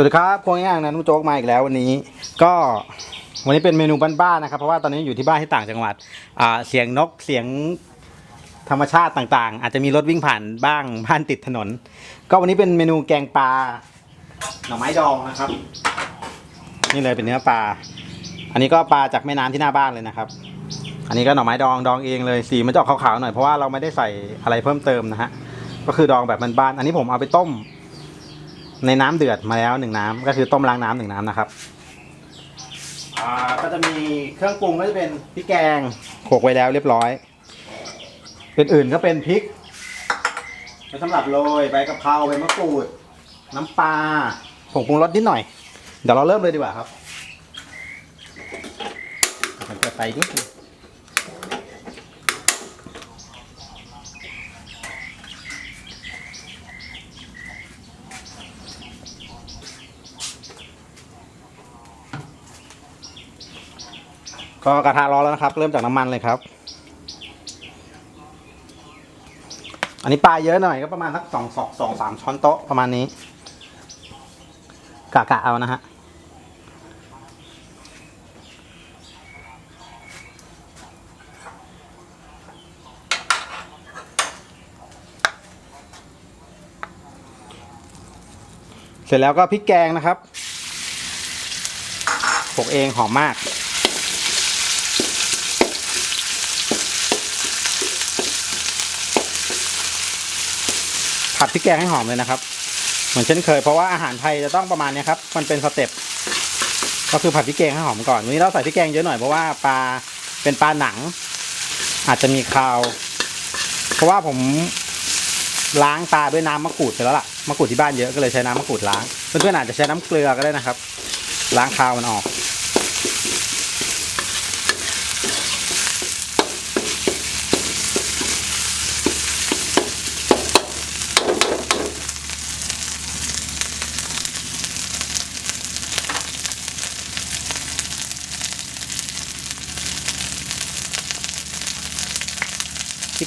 วัสดีครับโคงย่างนะนุ้โจ๊กมาอีกแล้ววันนี้ ก็วันนี้เป็นเมนูบ้านๆนะครับ เพราะว่าตอนนี้อยู่ที่บ้านที่ต่างจังหวัดอ่าเสียงนกเสียงธรรมชาติต่างๆ อาจจะมีรถวิ่งผ่านบ้างบ้านติดถนน ก็วันนี้เป็นเมนูแกงปลาหน่อไม้ดองนะครับ นี่เลยเป็นเนื้อปลา อันนี้ก็ปลาจากแม่น้ำที่หน้าบ้านเลยนะครับ อันนี้ก็หน่อไม้ดองดองเองเลยสีมันจะออกขาวๆหน่อยเพราะว่าเราไม่ได้ใส่อะไรเพิ่มเติมนะฮะก็คือดองแบบบ้านๆอันนี้ผมเอาไปต้ม ในน้ำเดือดมาแล้วหนึ่งน้ำก็คือต้มล้างน้ำหนึ่งน้ำนะครับอ่าก็จะมีเครื่องปรุงก็จะเป็นพริกแกงโขลกไว้แล้วเรียบร้อย เป็นอื่นก็เป็นพริกไว้สำหรับโรยใบกะเพราใบมะกรูด น้ำปลาผงปรุงรสนิดหน่อย เดี๋ยวเราเริ่มเลยดีกว่าครับมันเปิดไฟนิดนึง ก็กระทะร้อนแล้วนะครับ เริ่มจากน้ำมันเลยครับ อันนี้ปลาเยอะหน่อยก็ประมาณสักสองสองสองสามช้อนโต๊ะประมาณนี้ กะกะเอานะฮะเสร็จแล้วก็พริกแกงนะครับ ปกเองหอมมาก ผัดพริกแกงให้หอมเลยนะครับ เหมือนเช่นเคยเพราะว่าอาหารไทยจะต้องประมาณนี้ครับ มันเป็นสเต็ปก็คือผัดพริกแกงให้หอมก่อนวันนี้เราใส่พริกแกงเยอะหน่อยเพราะว่าปลาเป็นปลาหนัง อาจจะมีคาว เพราะว่าผมล้างปลาด้วยน้ำมะกรูดไปแล้วล่ะมะกรูดที่บ้านเยอะก็เลยใช้น้ำมะกรูดล้างเพื่อนๆอาจจะใช้น้ำเกลือก็ได้นะครับ ล้างคาวมันออก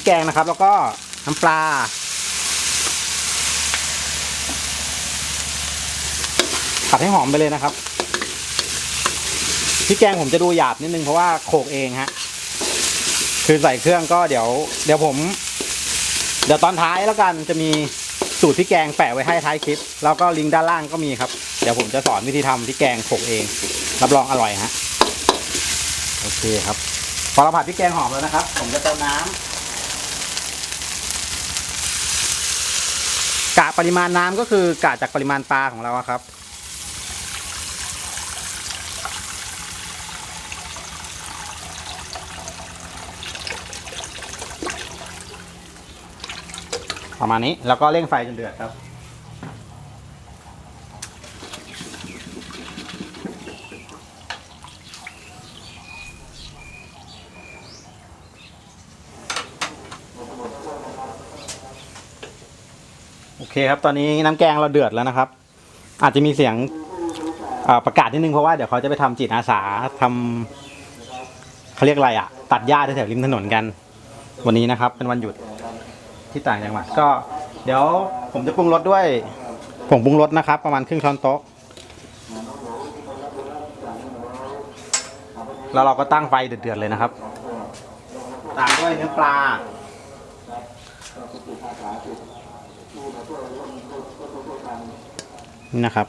กแกงนะครับ แล้วก็น้ำปลา ผัดให้หอมไปเลยนะครับพริกแกงผมจะดูหยาบนิดนึงเพราะว่าโขกเองฮะ คือใส่เครื่องก็เดี๋ยว เดี๋ยวผม เดี๋ยวตอนท้ายแล้วกันจะมีสูตรพริกแกงแปะไว้ให้ท้ายคลิป แล้วก็ลิงก์ด้านล่างก็มีครับ เดี๋ยวผมจะสอนวิธีทำพริกแกงโขกเอง รับรองอร่อยฮะ โอเคครับ พอเราผัดพริกแกงหอมแล้วนะครับ ผมจะเติมน้ำ กะ ปริมาณน้ำก็คือกะจากปริมาณปลาของเราครับ ประมาณนี้แล้วก็เร่งไฟจนเดือดครับ เคครับ ตอนนี้น้ำแกงเราเดือดแล้วนะครับ อาจจะมีเสียงประกาศนิดนึงเพราะว่าเดี๋ยวเขาจะไปทำจิตอาสาทำเขาเรียกอะไรอะ ตัดหญ้าแถวๆริมถนนกัน วันนี้นะครับ เป็นวันหยุดที่ต่างจังหวัดก็ เดี๋ยวผมจะปรุงรสด้วยผงปรุงรสนะครับ ประมาณครึ่งช้อนโต๊ะ แล้วเราก็ตั้งไฟเดือดๆเลยนะครับตามด้วยเนื้อปลา นะครับ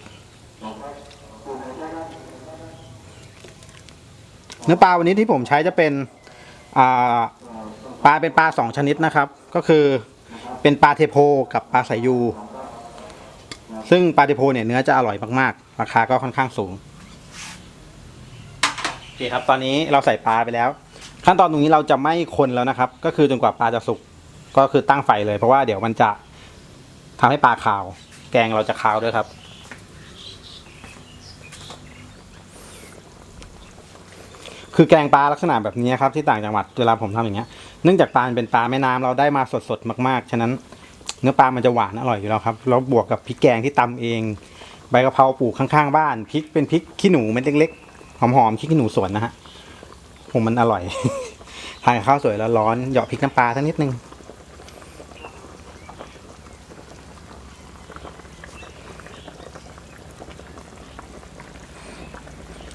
เนื้อปลาวันนี้ที่ผมใช้จะเป็นปลาเป็นปลาสองชนิดนะครับ ก็คือเป็นปลาเทโพกับปลาสายยู ซึ่งปลาเทโพเนี่ยเนื้อจะอร่อยมากๆ ราคาก็ค่อนข้างสูงโอเคครับ ตอนนี้เราใส่ปลาไปแล้ว ขั้นตอนตรงนี้เราจะไม่คนแล้วนะครับ ก็คือจนกว่าปลาจะสุกก็คือตั้งไฟเลยเพราะว่าเดี๋ยวมันจะทำให้ปลาขาว แกงเราจะขาวด้วยครับ คือแกงปลาลักษณะแบบนี้ครับที่ต่างจังหวัดเวลาผมทำอย่างเงี้ยเนื่องจากปลาเป็นปลาแม่น้ำเราได้มาสดๆมากๆ ฉะนั้นเนื้อปลามันจะหวานอร่อยอยู่แล้วครับแล้วบวกกับพริกแกงที่ตำเอง ใบกะเพราปลูกข้างๆบ้านพริกเป็นพริกขี้หนูเม็ดเล็กๆหอมๆพริกขี้หนูสวนนะฮะผมมันอร่อยทานกับข้าวสวยแล้วร้อนเหยาะพริกน้ำปลาสักนิดนึง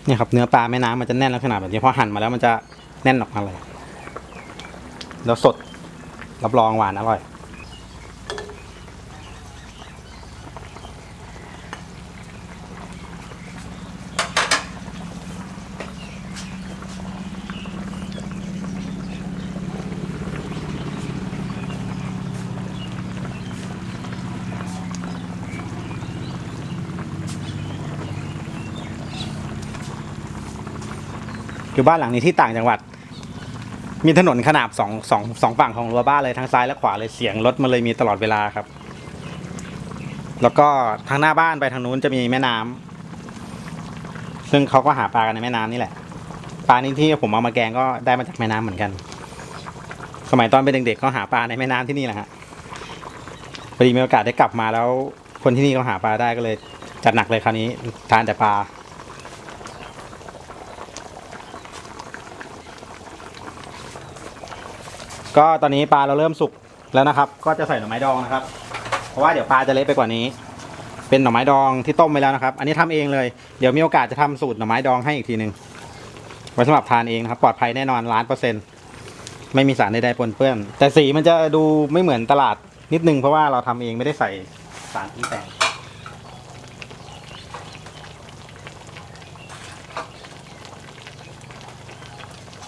เนี่ยครับเนื้อปลาแม่น้ำมันจะแน่นลักษณะแบบนี้พอหั่นมาแล้วมันจะแน่นออกมาเลย แล้วสดรับรองหวานอร่อย คือบ้านหลังนี้ที่ต่างจังหวัด มีถนนขนาบสองสองสองฝั่งของรั้วบ้านเลยทั้งซ้ายและขวาเลยเสียงรถมันเลยมีตลอดเวลาครับ แล้วก็ทางหน้าบ้านไปทางนู้นจะมีแม่น้ำซึ่งเขาก็หาปลากันในแม่น้ำนี่แหละปลานี้ที่ผมเอามาแกงก็ได้มาจากแม่น้ำเหมือนกัน สมัยตอนเป็นเด็กๆก็หาปลาในแม่น้ำที่นี่แหละฮะพอดีมีโอกาสได้กลับมาแล้ว คนที่นี่เขาหาปลาได้ก็เลยจัดหนักเลยคราวนี้ทานแต่ปลา ก็ตอนนี้ปลาเราเริ่มสุกแล้วนะครับ ก็จะใส่หน่อไม้ดองนะครับ เพราะว่าเดี๋ยวปลาจะเละไปกว่านี้ เป็นหน่อไม้ดองที่ต้มไปแล้วนะครับ อันนี้ทำเองเลย เดี๋ยวมีโอกาสจะทำสูตรหน่อไม้ดองให้อีกทีหนึ่งไว้สำหรับทานเองนะครับปลอดภัยแน่นอนล้านเปอร์เซ็นต์ไม่มีสารใดๆปนเปื้อน แต่สีมันจะดูไม่เหมือนตลาดนิดนึงเพราะว่าเราทำเองไม่ได้ใส่สารปรุงแต่ง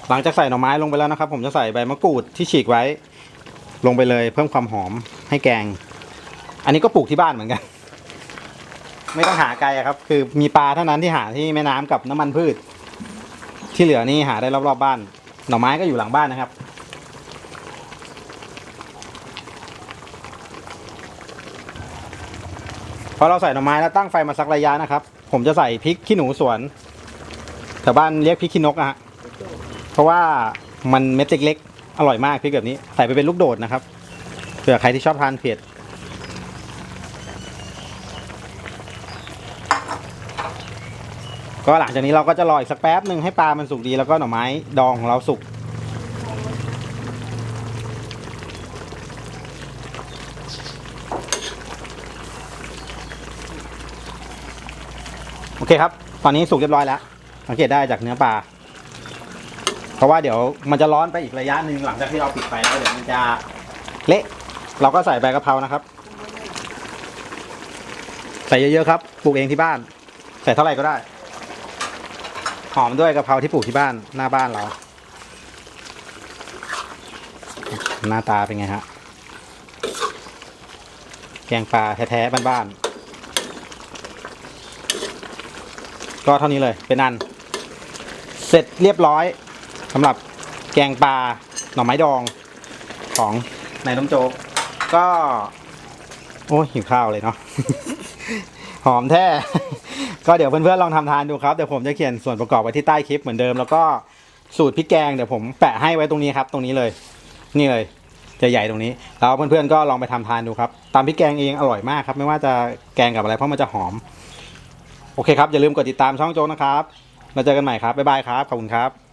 หลังจากใส่หน่อไม้ลงไปแล้วนะครับ ผมจะใส่ใบมะกรูดที่ฉีกไว้ ลงไปเลยเพิ่มความหอมให้แกง อันนี้ก็ปลูกที่บ้านเหมือนกัน ไม่ต้องหาไกลครับ คือมีปลาเท่านั้นที่หาที่แม่น้ำกับน้ำมันพืช ที่เหลือนี่หาได้รอบๆบ้าน หน่อไม้ก็อยู่หลังบ้านนะครับพอเราใส่หน่อไม้แล้วตั้งไฟมาสักระยะนะครับ ผมจะใส่พริกขี้หนูสวนแถวบ้านเรียกพริกขี้นกอะฮะ เพราะว่ามันเม็ดเล็กๆ อร่อยมากพริกแบบนี้ ใส่ไปเป็นลูกโดดนะครับเผื่อใครที่ชอบทานเผ็ดก็หลังจากนี้เราก็จะรออีกสักแป๊บหนึ่งให้ปลามันสุกดีแล้วก็หน่อไม้ดองของเราสุก โอเคครับ ตอนนี้สุกเรียบร้อยแล้วสังเกตได้จากเนื้อปลา เพราะว่าเดี๋ยวมันจะร้อนไปอีกระยะหนึ่งหลังจากที่เราปิดไฟแล้วเดี๋ยวมันจะเละเราก็ใส่ใบกะเพรานะครับ ใส่เยอะๆครับปลูกเองที่บ้าน ใส่เท่าไหร่ก็ได้ หอมด้วยกะเพราที่ปลูกที่บ้านหน้าบ้านเรา หน้าตาเป็นไงฮะแกงปลาแท้ๆบ้านๆก็เท่านี้เลยเป็นอัน เสร็จเรียบร้อย สำหรับแกงปลาหน่อไม้ดองของนายน้ำโจ๊กก็ โอ้หิวข้าวเลยเนาะ หอมแท้ ก็เดี๋ยวเพื่อนๆลองทำทานดูครับ เดี๋ยวผมจะเขียนส่วนประกอบไว้ที่ใต้คลิปเหมือนเดิม แล้วก็สูตรพริกแกงเดี๋ยวผมแปะให้ไว้ตรงนี้ครับ ตรงนี้เลย นี่เลย จะใหญ่ตรงนี้ แล้วเพื่อนๆก็ลองไปทำทานดูครับ ตามพริกแกงเองอร่อยมากครับ ไม่ว่าจะแกงกับอะไรเพราะมันจะหอม โอเคครับ อย่าลืมกดติดตามช่องโจ๊กนะครับ มาเจอกันใหม่ครับ บ๊ายบายครับ ขอบคุณครับ